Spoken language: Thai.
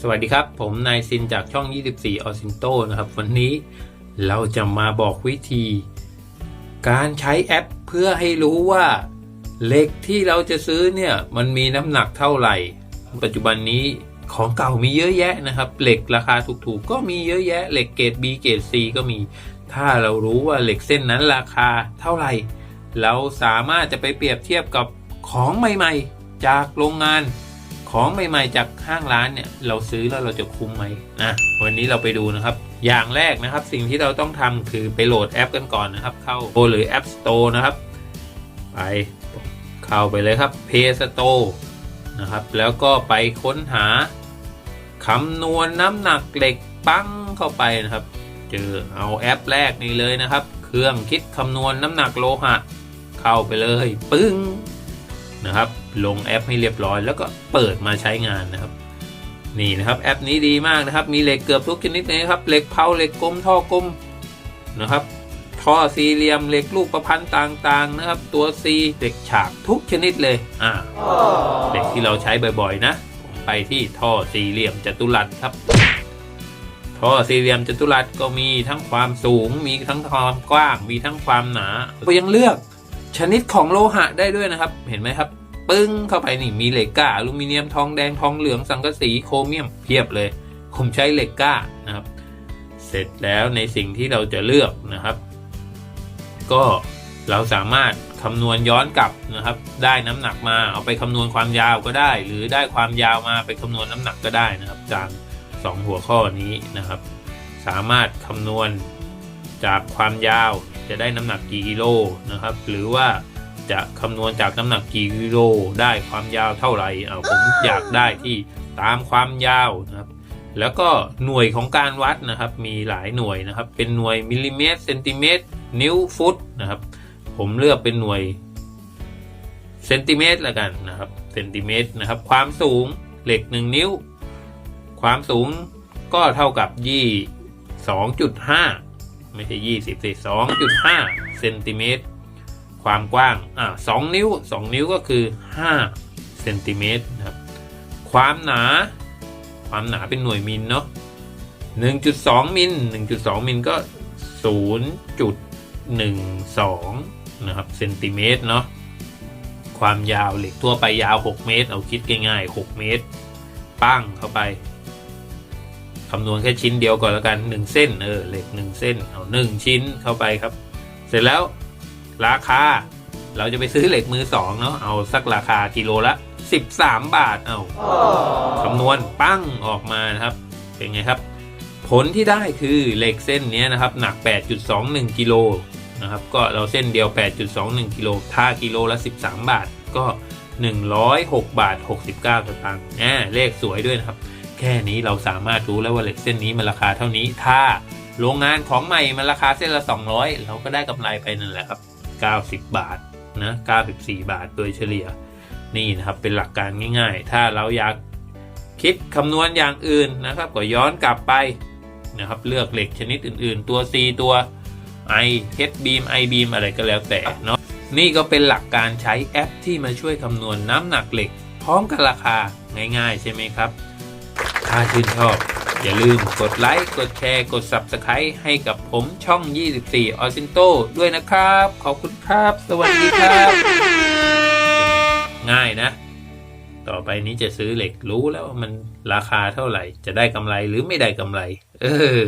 สวัสดีครับ ผมนายซินจากช่อง 24ออซินโตนะครับ วันนี้เราจะมาบอกวิธี การใช้แอปเพื่อให้รู้ว่าเหล็กที่เราจะซื้อเนี่ยมันมีน้ำหนักเท่าไหร่ ปัจจุบันนี้ของเก่ามีเยอะแยะนะครับ เหล็กราคาถูกๆ ก็มีเยอะแยะ เหล็กเกรด B เกรด C ก็มี ถ้าเรารู้ว่าเหล็กเส้นนั้นราคาเท่าไหร่ เราสามารถจะไปเปรียบเทียบกับของใหม่ๆ จากโรงงาน ของใหม่ๆจากห้างร้านเนี่ยเราซื้อแล้วเราจะคุ้มไหมอะวันนี้เราไปดูนะครับ อย่างแรกนะครับสิ่งที่เราต้องทำคือไปโหลดแอปกันก่อนนะครับ เข้าโหรือ App Store นะครับ ไปเข้าไปเลยครับ Play Store นะครับ แล้วก็ไปค้นหาคำนวณน้ำหนักเหล็กปั้งเข้าไปนะครับ เจอเอาแอปแรกนี้เลยนะครับ เครื่องคิดคำนวณน้ำหนักโลหะ เข้าไปเลย ปึ้ง นะครับ ลงแอปให้เรียบร้อย แล้วก็เปิดมาใช้งานนะครับ นี่นะครับแอปนี้ดีมากนะครับ มีเหล็กเกือบทุกชนิดเลยนะครับเหล็กเผาเหล็กกลมท่อกลมนะครับท่อสี่เหลี่ยมเหล็กลูกประพันธ์ต่างๆนะครับ ตัวซีเหล็กฉากทุกชนิดเลยอ่าเหล็กที่เราใช้บ่อยๆนะ ไปที่ท่อสี่เหลี่ยมจัตุรัสครับ ท่อสี่เหลี่ยมจัตุรัสก็มีทั้งความสูง มีทั้งความกว้าง มีทั้งความหนาก็ยังเลือก ชนิดของโลหะได้ด้วยนะครับ เห็นไหมครับ ปึ้งเข้าไปนี่มีเหล็กก้าอลูมิเนียมทองแดงทองเหลืองสังกะสีโครเมียมเพียบเลย ผมใช้เหล็กก้านะครับ เสร็จแล้วในสิ่งที่เราจะเลือกนะครับ ก็เราสามารถคำนวณย้อนกลับนะครับ ได้น้ำหนักมาเอาไปคำนวณความยาวก็ได้ หรือได้ความยาวมาไปคำนวณน้ำหนักก็ได้นะครับ จากสองหัวข้อนี้นะครับ สามารถคำนวณจากความยาว จะได้น้ำหนักกี่กิโลนะครับ หรือว่าจะคำนวณจากน้ำหนักกี่กิโลได้ความยาวเท่าไหร่เอาผมอยากได้ที่ตามความยาวนะครับ แล้วก็หน่วยของการวัดนะครับ มีหลายหน่วยนะครับ เป็นหน่วยมิลลิเมตรเซนติเมตรนิ้วฟุตนะครับ ผมเลือกเป็นหน่วยเซนติเมตรละกันนะครับเซนติเมตรนะครับ ความสูงเหล็กหนึ่งนิ้ว ความสูงก็เท่ากับยี่สองจุดห้า ไม่ใช่ยี่สิบสิสองจุดห้าเซนติเมตรความกว้างอ่าสองนิ้วสองนิ้วก็คือห้าเซนติเมตรนะครับความหนา ความหนาเป็นหน่วยมิลเนาะ1.2มิล1.2มิลก็0.12นะครับเซนติเมตรเนาะความยาวเหล็กทั่วไปยาว 6 เมตร เอาคิดง่ายๆ 6 เมตร ปั้งเข้าไป คำนวณแค่ชิ้นเดียวก่อนแล้วกัน 1 เส้นเออเหล็ก 1 เส้นเอา1ชิ้นเข้าไปครับ เสร็จแล้วราคาเราจะไปซื้อเหล็กมือสองเนาะเอาสักราคากิโลละ 13 บาทเอาคำนวณปั้งออกมานะครับเป็นไงครับ ผลที่ได้คือเหล็กเส้นนี้นะครับ หนัก 8.21กิโลนะครับก็เราเส้นเดียว 8.21กิโลถ้ากิโลละ 13 บาทก็ 106 บาท 69สตางค์แหมเลขสวยด้วยนะครับ แค่นี้เราสามารถรู้แล้วว่าเหล็กเส้นนี้มันราคาเท่านี้ ถ้าโรงงานของใหม่มันราคาเส้นละ 200 เราก็ได้กำไรไปนั่นแหละครับ 90 บาทนะ94 บาทโดยเฉลี่ย นี่นะครับเป็นหลักการง่าย ๆ ถ้าเราอยากคิดคำนวณอย่างอื่นนะครับ ก็ย้อนกลับไปนะครับเลือกเหล็กชนิดอื่น ๆ ตัว C ตัว I H beam I beam อะไรก็แล้วแต่เนาะนี่ก็เป็นหลักการใช้แอปที่มาช่วยคำนวณน้ำหนักเหล็ก พร้อมกับราคาง่าย ๆ ใช่ไหมครับ ถ้าชื่นชอบ อย่าลืมกดไลค์ กดแชร์ กด Subscribe ให้กับผมช่อง 24 ออซินโตด้วยนะครับ ขอบคุณครับ สวัสดีครับ ง่ายนะ ต่อไปนี้จะซื้อเหล็กรู้แล้วว่ามันราคาเท่าไหร่ จะได้กำไรหรือไม่ได้กำไร เออ